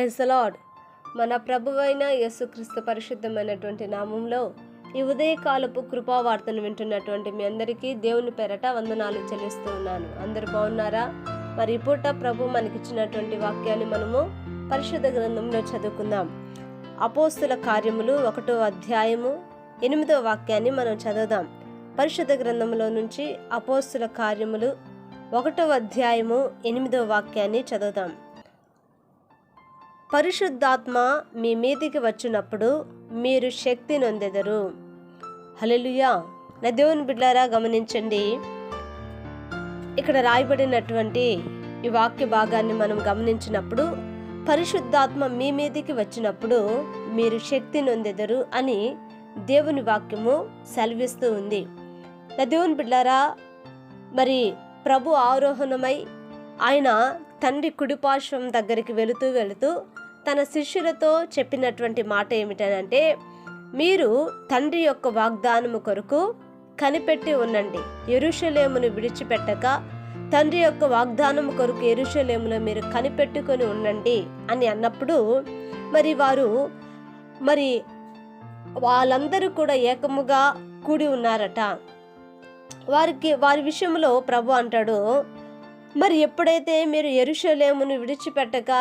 Praise lord మన ప్రభువైన యేసుక్రీస్తు పరిశుద్ధమైనటువంటి నామంలో ఈ ఉదయకాలపు కృపావార్తను వింటున్నటువంటి మీ అందరికీ దేవుని పేరట వందనాలు చెల్లిస్తూ ఉన్నాను అందరు బాగున్నారా? మరి పూట ప్రభు మనకిచ్చినటువంటి వాక్యాన్ని మనము పరిశుద్ధ గ్రంథంలో చదువుకుందాం. అపోస్తుల కార్యములు ఒకటో అధ్యాయము ఎనిమిదో వాక్యాన్ని మనం చదువుదాం. పరిశుద్ధ గ్రంథంలో నుంచి అపోస్తుల కార్యములు ఒకటో అధ్యాయము ఎనిమిదో వాక్యాన్ని చదువుదాం. పరిశుద్ధాత్మ మీ మీదికి వచ్చినప్పుడు మీరు శక్తి నొందెదరు. హలలుయా నా దేవుని బిడ్డారా గమనించండి. ఇక్కడ రాయబడినటువంటి ఈ వాక్య భాగాన్ని మనం గమనించినప్పుడు పరిశుద్ధాత్మ మీ మీదికి వచ్చినప్పుడు మీరు శక్తి నొందెదరు అని దేవుని వాక్యము సెలవిస్తూ ఉంది. నా దేవుని బిడ్డారా మరి ప్రభు ఆరోహణమై ఆయన తండ్రి కుడిపార్శ్వం దగ్గరికి వెళుతూ వెళుతూ తన శిష్యులతో చెప్పినటువంటి మాట ఏమిటనంటే మీరు తండ్రి యొక్క వాగ్దానము కొరకు కనిపెట్టి ఉండండి. ఎరుషలేమును విడిచిపెట్టక తండ్రి యొక్క వాగ్దానము కొరకు ఎరుషలేములో మీరు కనిపెట్టుకొని ఉండండి అని అన్నప్పుడు మరి వారు మరి వాళ్ళందరూ కూడా ఏకముగా కూడి ఉన్నారట. వారికి వారి విషయంలో ప్రభు అంటాడు మరి ఎప్పుడైతే మీరు ఎరుషలేమును విడిచిపెట్టక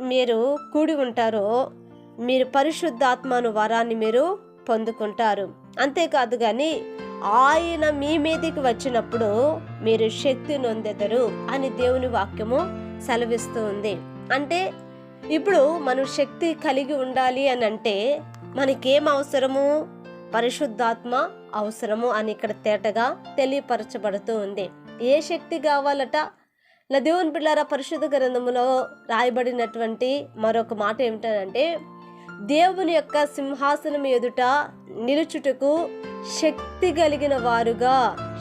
మీరు కూడి ఉంటారో మీరు పరిశుద్ధాత్మను వరాన్ని మీరు పొందుకుంటారు. అంతేకాదు కానీ ఆయన మీ మీదికి వచ్చినప్పుడు మీరు శక్తి నొందెదరు అని దేవుని వాక్యము సెలవిస్తూ ఉంది. అంటే ఇప్పుడు మనం శక్తి కలిగి ఉండాలి అని అంటే మనకేం అవసరము? పరిశుద్ధాత్మ అవసరము అని ఇక్కడ తేటగా తెలియపరచబడుతూ ఉంది. ఏ శక్తి కావాలట? నా దేవుని పిల్లల పరిశుద్ధ గ్రంథములో రాయబడినటువంటి మరొక మాట ఏమిటంటే దేవుని యొక్క సింహాసనం ఎదుట నిలుచుటకు శక్తి కలిగిన వారుగా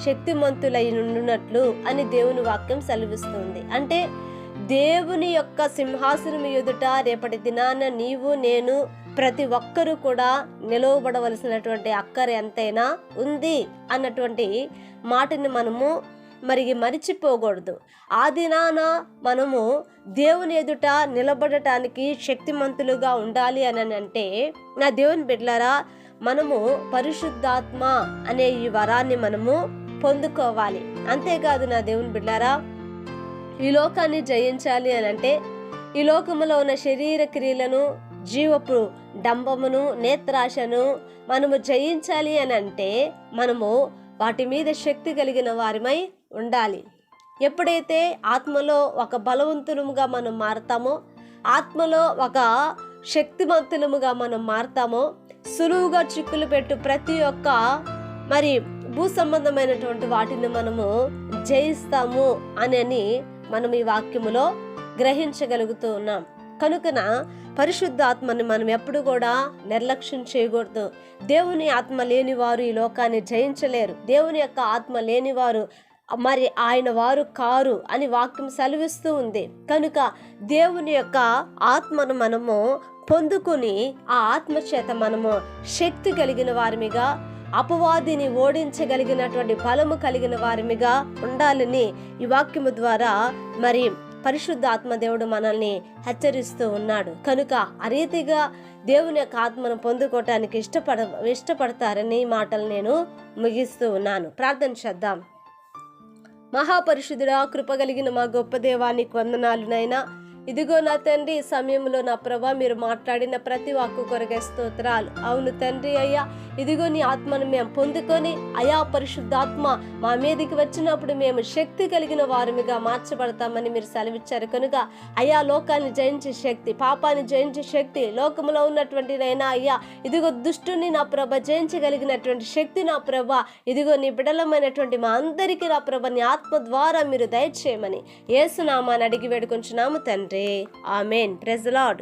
శక్తిమంతులై ఉండునట్లు అని దేవుని వాక్యం సెలవిస్తుంది. అంటే దేవుని యొక్క సింహాసనం ఎదుట రేపటి దినాన నీవు నేను ప్రతి ఒక్కరూ కూడా నిలవబడవలసినటువంటి అక్కర ఎంతైనా ఉంది అన్నటువంటి మాటని మనము మరి మరిచిపోకూడదు. ఆ దినాన మనము దేవుని ఎదుట నిలబడటానికి శక్తిమంతులుగా ఉండాలి అని అంటే నా దేవుని బిడ్డలారా మనము పరిశుద్ధాత్మ అనే ఈ వరాన్ని మనము పొందుకోవాలి. అంతేకాదు నా దేవుని బిడ్డారా ఈ లోకాన్ని జయించాలి అని అంటే ఈ లోకములో ఉన్న శరీర క్రియలను జీవపు డంబమును నేత్రాశను మనము జయించాలి అని అంటే మనము వాటి మీద శక్తి కలిగిన వారిమై ఉండాలి. ఎప్పుడైతే ఆత్మలో ఒక బలవంతులముగా మనం మారతామో ఆత్మలో ఒక శక్తిమంతులముగా మనం మారతామో సులువుగా చిక్కులు పెట్టు ప్రతి ఒక్క మరి భూ సంబంధమైనటువంటి వాటిని మనము జయిస్తాము అని మనం ఈ వాక్యములో గ్రహించగలుగుతూ ఉన్నాం. కనుకన పరిశుద్ధాత్మని మనం ఎప్పుడు కూడా నిర్లక్ష్యం చేయకూడదు. దేవుని ఆత్మ లేని వారు ఈ లోకాన్ని జయించలేరు. దేవుని యొక్క ఆత్మ లేని వారు మరి ఆయన వారు కారు అని వాక్యం సెలవిస్తూ ఉంది. కనుక దేవుని యొక్క ఆత్మను మనము పొందుకుని ఆ ఆత్మ చేత మనము శక్తి కలిగిన వారిమిగా అపవాదిని ఓడించగలిగినటువంటి బలము కలిగిన వారిమిగా ఉండాలని ఈ వాక్యము ద్వారా మరి పరిశుద్ధ ఆత్మదేవుడు మనల్ని హెచ్చరిస్తూ ఉన్నాడు. కనుక ఆ రీతిగా దేవుని యొక్క ఆత్మను పొందుకోవటానికి ఇష్టపడ ఇష్టపడతారని ఈ మాటలు నేను ముగిస్తూ ఉన్నాను. ప్రార్థన చేద్దాం. మహాపరిశుద్ధుడా కృపగలిగిన మా గొప్ప దేవానికి వందనాలునైనా ఇదిగో నా తండ్రి ఈ సమయంలో నా ప్రభా మీరు మాట్లాడిన ప్రతి వాక్కు కొరగే స్తోత్రాలు. అవును తండ్రి అయ్యా ఇదిగో నీ ఆత్మను మేము పొందుకొని అయా పరిశుద్ధాత్మ మా మీదకి వచ్చినప్పుడు మేము శక్తి కలిగిన వారమిగా మార్చబడతామని మీరు సెలవిచ్చారు. కనుక అయా లోకాన్ని జయించే శక్తి పాపాన్ని జయించే శక్తి లోకంలో ఉన్నటువంటి నైనా అయ్యా ఇదిగో దుష్టుని నా ప్రభ జయించగలిగినటువంటి శక్తి నా ప్రభ ఇదిగో నీ బిడలమైనటువంటి మా అందరికీ నా ప్రభ నీ ఆత్మ ద్వారా మీరు దయచేయమని ఏసునామాని అడిగి వేడుకొంచున్నాము తండ్రి. ఆమెన్. ప్రెజలాడ్